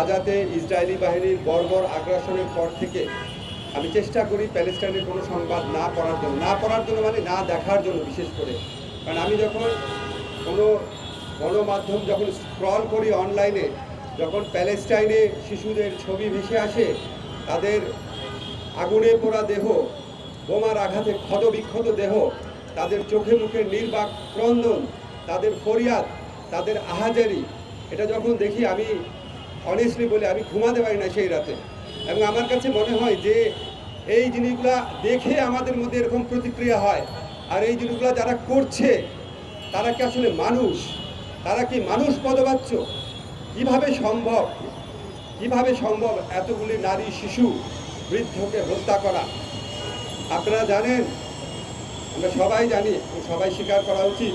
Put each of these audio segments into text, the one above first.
গাজাতে Israeli বাহিনীর বর্বর আগ্রাসনের পর থেকে আমি চেষ্টা করি প্যালেস্টাইনের কোনো সংবাদ না পড়ার জন্য। না পড়ার জন্য মানে না দেখার জন্য বিশেষ করে। কারণ আমি যখন কোনো গণমাধ্যম যখন স্ক্রল করি অনলাইনে, যখন প্যালেস্টাইনে শিশুদের ছবি ভেসে আসে, তাদের আগুনে পোড়া দেহ, বোমার আঘাতে ক্ষতবিক্ষত দেহ, তাদের চোখে মুখে নির্বাক ক্রন্দন তাদের ফরিয়াদ, তাদের আহাজারি, এটা যখন দেখি আমি অনেস্টলি বলে আমি ঘুমাতে পারি না সেই রাতে। এবং আমার কাছে মনে হয় যে এই জিনিসগুলা দেখে আমাদের মধ্যে এরকম প্রতিক্রিয়া হয়। আর এই জিনিসগুলো যারা করছে, তারা কি আসলে মানুষ? তারা কি মানুষ পদবাচ্য? কীভাবে সম্ভব? কীভাবে সম্ভব এতগুলি নারী শিশু বৃদ্ধকে হত্যা করা? আপনারা জানেন আমরা সবাই জানি সবাই স্বীকার করা উচিত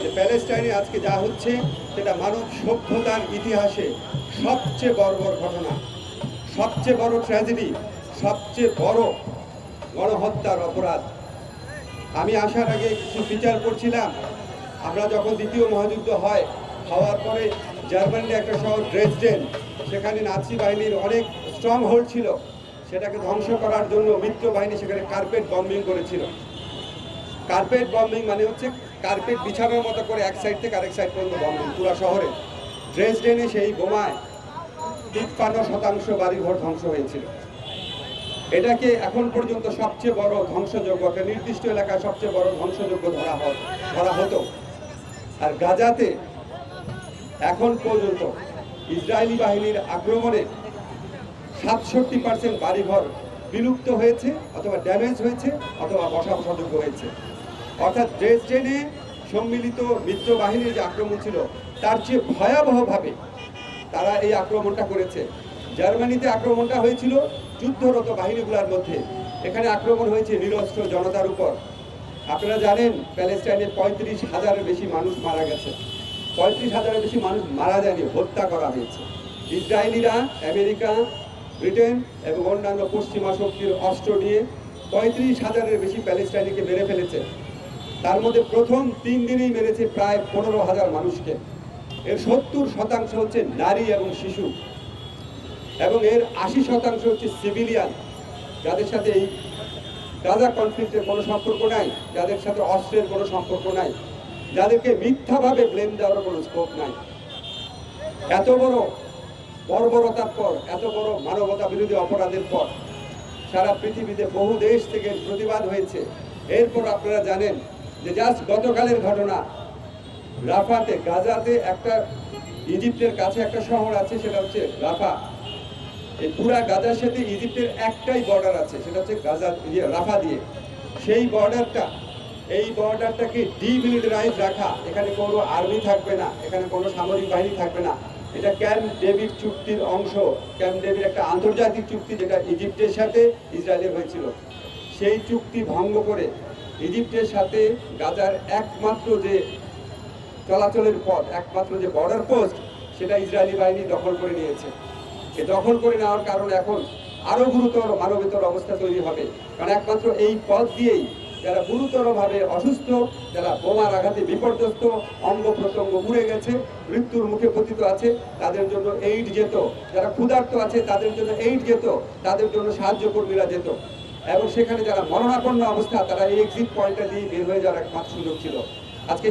যে প্যালেস্টাইনে আজকে যা হচ্ছে সেটা মানব সভ্যতার ইতিহাসে সবচেয়ে বড় বড় ঘটনা, সবচেয়ে বড় ট্র্যাজেডি, সবচেয়ে বড় গণহত্যার অপরাধ। আমি আসার আগে কিছু বিচার করছিলাম। আমরা যখন দ্বিতীয় মহাযুদ্ধ হয়, হওয়ার পরে জার্মানির একটা শহর ড্রেসডেন, সেখানে নাৎসি বাহিনীর অনেক স্ট্রং হোল্ড ছিল। সেটাকে ধ্বংস করার জন্য মিত্র বাহিনী সেখানে কার্পেট বম্বিং করেছিল। কার্পেট বম্বিং মানে হচ্ছে কার্পেট বিছানোর মতো করে এক সাইড থেকে আরেক সাইড পর্যন্ত বম্বিং পুরো শহরে। ড্রেসডেনে সেই বোমায় তিপ্পান্ন শতাংশ বাড়িঘর ধ্বংস হয়েছিল। এটাকে এখন পর্যন্ত সবচেয়ে বড় ধ্বংসযোগ্য, একটা নির্দিষ্ট এলাকায় সবচেয়ে বড় ধ্বংসযোগ্য ধরা হয় ধরা হতো। আর গাজাতে এখন পর্যন্ত ইসরায়েলি বাহিনীর আক্রমণে সাতষট্টি পার্সেন্ট বাড়িঘর বিলুপ্ত হয়েছে, অথবা ড্যামেজ হয়েছে, অথবা বসাবসাযোগ্য হয়েছে। অর্থাৎ ড্রেসডেনে সম্মিলিত মিত্র বাহিনীর যে আক্রমণ ছিল, তার চেয়ে ভয়াবহভাবে তারা এই আক্রমণটা করেছে। জার্মানিতে আক্রমণটা হয়েছিল যুদ্ধরত বাহিনীগুলোর মধ্যে। এখানে আক্রমণ হয়েছে নিরস্ত্র জনতার উপর। আপনারা জানেন, প্যালেস্টাইনে পঁয়ত্রিশ হাজারের বেশি মানুষ মারা গেছে। পঁয়ত্রিশ হাজারের বেশি মানুষ মারা যায়নি, হত্যা করা হয়েছে। ইসরায়েলিরা, আমেরিকা, ব্রিটেন এবং অন্যান্য পশ্চিমা শক্তির অস্ত্র নিয়ে পঁয়ত্রিশ হাজারের বেশি প্যালেস্টাইনিকে মেরে ফেলেছে। তার মধ্যে প্রথম তিন দিনেই মেরেছে প্রায় পনেরো হাজার মানুষকে। এর সত্তর শতাংশ হচ্ছে নারী এবং শিশু। এবং এর আশি শতাংশ হচ্ছে সিভিলিয়ান, যাদের সাথে এই গাজা কনফ্লিক্টের কোনো সম্পর্ক নাই, যাদের সাথে অস্ত্রের কোনো সম্পর্ক নাই, যাদেরকে মিথ্যাভাবে ব্লেম দেওয়ার কোনো স্কোপ নাই। এত বড় বর্বরতার পর, এত বড় মানবতা বিরোধী অপরাধের পর সারা পৃথিবীতে বহু দেশ থেকে প্রতিবাদ হয়েছে। এরপর আপনারা জানেন যে জাস্ট গতকালের ঘটনা রাফাতে গাজাতে একটা ইজিপ্টের কাছে একটা শহর আছে সেটা হচ্ছে রাফা। এই পুরা গাজার সাথে ইজিপ্টের একটাই বর্ডার আছে সেটা হচ্ছে গাজা ইয়ে, রাফা দিয়ে। সেই বর্ডারটা এই বর্ডারটাকে ডিমিলিটারাইজ রাখা এখানে কোনো আর্মি থাকবে না এখানে কোনো সামরিক বাহিনী থাকবে না। এটা ক্যাম্প ডেভিড চুক্তির অংশ ক্যাম্প ডেভিড একটা আন্তর্জাতিক চুক্তি যেটা ইজিপ্টের সাথে ইসরায়েলের হয়েছিল। সেই চুক্তি ভঙ্গ করে ইজিপ্টের সাথে গাজার একমাত্র যে চলাচলের পথ, একমাত্র যে বর্ডার পোস্ট সেটা ইসরায়েলি বাহিনী দখল করে নিয়েছে। এ দখল করে নেওয়ার কারণে এখন আরও গুরুতর মানবেতর অবস্থা তৈরি হবে। কারণ একমাত্র এই পথ দিয়েই যারা গুরুতরভাবে অসুস্থ, যারা বোমার আঘাতে বিপর্যস্ত, অঙ্গ প্রত্যঙ্গ উড়ে গেছে, মৃত্যুর মুখে পতিত আছে, তাদের জন্য এইড যেত। যারা ক্ষুধার্ত আছে, তাদের জন্য এইড যেত। তাদের জন্য সাহায্য কর্মীরা যেত। এবং সেখানে যারা মরণাপন্ন অবস্থা তারা এই এক্সিট পয়েন্টটা দিয়ে বের হয়ে যাওয়ার একমাত্র সুযোগ ছিল। আজকে